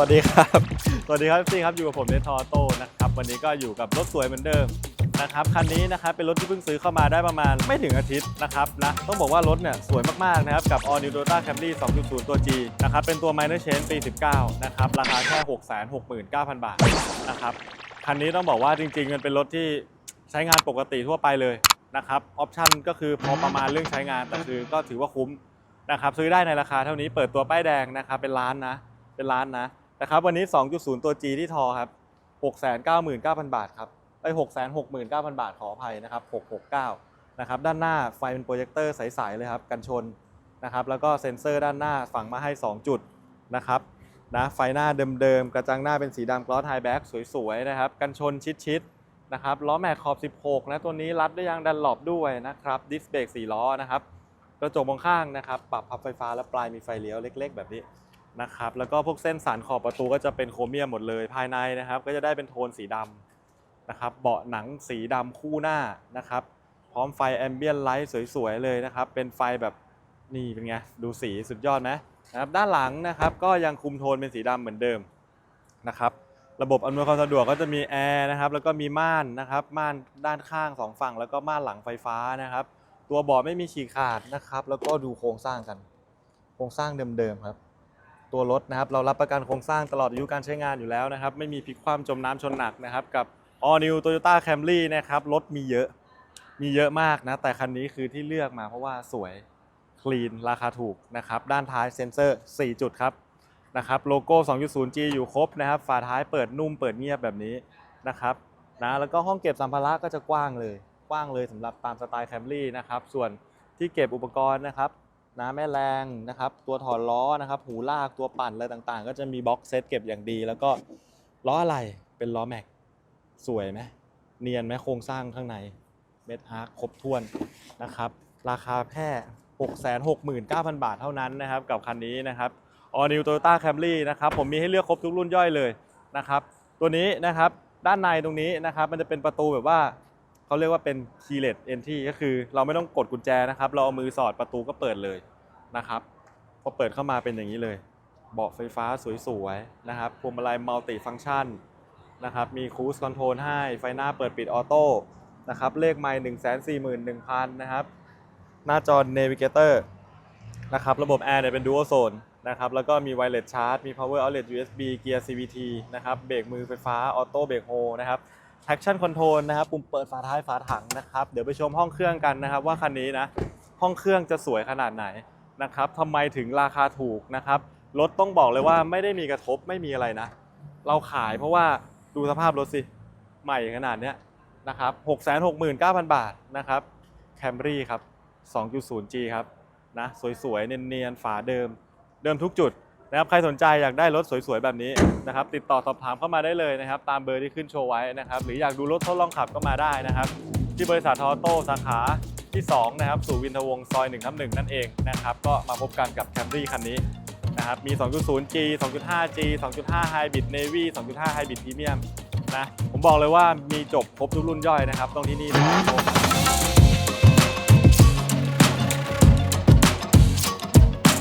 วัสดีครับ สวัสดีครับพี่ครับ อยู่กับผมเนทอโต้นะครับ วันนี้ก็อยู่กับรถสวยเหมือนเดิมนะครับ คันนี้นะครับ เป็นรถที่เพิ่งซื้อเข้ามาได้ประมาณไม่ถึงอาทิตย์นะครับนะ ต้องบอกว่ารถเนี่ยสวยมากๆนะครับ กับ All New Toyota Camry 2.0 ตัว G นะครับ เป็นตัว Minor Change ปี 19 นะครับ ราคาแค่ 669,000 บาทนะครับ คันนี้ต้องบอกว่าจริง ๆ มันเป็นรถที่ใช้งานปกติทั่วไปเลยนะครับ ออปชั่นก็คือพอประมาณเรื่องใช้งาน แต่คือก็ถือว่าคุ้มนะครับ ซื้อได้ในราคาเท่านี้ เปิดตัวป้ายแดงนะครับ เป็นล้านนะ เป็นล้านนะ นะครับวันนี้ 2.0 ตัว G ที่ทอครับ 699,000 บาทครับไอ้669,000 บาทขออภัยนะครับ 669 นะครับด้านหน้าไฟเป็นโปรเจคเตอร์ใสๆเลยครับกันชนนะครับแล้วก็เซ็นเซอร์ด้านหน้าฝังมาให้ 2 จุดนะครับนะไฟหน้าเดิมๆ กระจังหน้าเป็นสีดำกลอสไฮแบ็กสวยๆนะครับกันชนชิดๆนะครับล้อแม็กขอบ 16 นะตัวนี้รัดด้วยยางดันหลบด้วยนะครับดิสเบรก4ล้อนะครับกระจกมองข้างนะครับ ปรับพับไฟฟ้าและปลายมีไฟเลี้ยวเล็ก ๆ แบบนี้ นะครับแล้วก็พวกเส้นสารขอบประตูก็จะเป็นโครเมียมหมดเลยภายในนะครับ ก็จะได้เป็นโทนสีดำนะครับเบาะหนังสีดำคู่หน้านะครับ พร้อมไฟแอมเบียนไลท์สวยๆเลยนะครับ เป็นไฟแบบนี่เป็นไงดูสีสุดยอดไหมนะครับด้านหลังนะครับก็ยังคุมโทนเป็นสีดำเหมือนเดิมนะครับระบบอำนวยความสะดวกก็จะมีแอร์นะครับแล้วก็มีม่านนะครับม่านด้านข้างสองฝั่ง แล้วก็ม่านหลังไฟฟ้านะครับ ตัวเบาะไม่มีฉีกขาดนะครับ แล้วก็ดูโครงสร้างกัน โครงสร้างเดิมๆครับ ตัวรถนะครับ เรารับประกันโครงสร้างตลอดอายุการใช้งานอยู่แล้วนะครับ ไม่มีพลิกคว่ำจมน้ำชนหนักนะครับ กับ All New Toyota Camry นะครับ รถมีเยอะ มีเยอะมากนะ แต่คันนี้คือที่เลือกมาเพราะว่าสวย คลีน ราคาถูกนะครับ ด้านท้ายเซ็นเซอร์ 4 จุดครับ นะครับ โลโก้ 2.0G อยู่ครบนะครับ ฝาท้ายเปิดนุ่มเปิดเงียบแบบนี้นะครับ นะ แล้วก็ห้องเก็บสัมภาระก็จะกว้างเลย กว้างเลยสำหรับตามสไตล์ Camry นะครับ ส่วนที่เก็บอุปกรณ์นะครับ นะแม่แรงนะครับ ตัวถอดล้อนะครับ หูลากตัวปั่นอะไรต่างๆ ก็จะมีบ็อกเซตเก็บอย่างดี แล้วก็ล้ออะไรเป็นล้อแม็กสวยไหมเนียนไหมโครงสร้างข้างในเม็ดอาร์คครบถ้วนนะครับ ราคาแค่ 669,000 บาทเท่านั้นนะครับ กับคันนี้นะครับ All New Toyota Camry นะครับ ผมมีให้เลือกครบทุกรุ่นย่อยเลยนะครับ ตัวนี้นะครับด้านในตรงนี้นะครับ มันจะเป็นประตูแบบว่า เขาเรียกว่าเป็น keyless entry ก็คือเราไม่ต้องกดกุญแจนะครับ เราเอามือสอดประตูก็เปิดเลยนะครับ พอเปิดเข้ามาเป็นอย่างนี้เลย เบาะไฟฟ้าสวยๆนะครับพวงมาลัยมัลติฟัง c t ชันนะครับ มีค i ู e คอนโทรลให้ ไฟหน้าเปิดปิดออโต้นะครับ เลขไมล์1 4 1 0 0 0นะครับ หน้าจอ Navigator นะครับ ระบบแอร์เนี่ยเป็น Dual Zone นะครับ แล้วก็มี Wireless Charge มี Power Outlet USB เกียร์ CVT นะครับ เบรกมือไฟฟ้า ออโต้เบรกโฮนะครับ traction control นะครับปุ่มเปิดฝาท้ายฝาถังนะครับ เดี๋ยวไปชมห้องเครื่องกันนะครับ ว่าคันนี้นะห้องเครื่องจะสวยขนาดไหนนะครับทำไมถึงราคาถูกนะครับรถต้องบอกเลยว่าไม่ได้มีกระทบไม่มีอะไรนะ เราขายเพราะว่าดูสภาพรถสิ ใหม่ขนาดเนี้ยนะครับ669,000 บาทนะครับ Camry ครับ 2.0G ครับนะสวยๆ เนียนๆ ฝาเดิม เดิมทุกจุด นะครับใครสนใจอยากได้รถสวยๆแบบนี้นะครับติดต่อสอบถามเข้ามาได้เลยนะครับ ตามเบอร์ที่ขึ้นโชว์ไว้นะครับ หรืออยากดูรถทดลองขับก็มาได้นะครับ ที่บริษัททอโต้สาขาที่2นะครับสู่วินทวงศ์ซอย1ทับ1นั่นเองนะครับก็มาพบกันกับ Camry คันนี้นะครับมี 2.0G 2.5G 2.5 Hybrid Navy 2.5 Hybrid Premium นะผมบอกเลยว่ามีจบครบทุกรุ่นย่อยนะครับต้องที่นี่นะครับ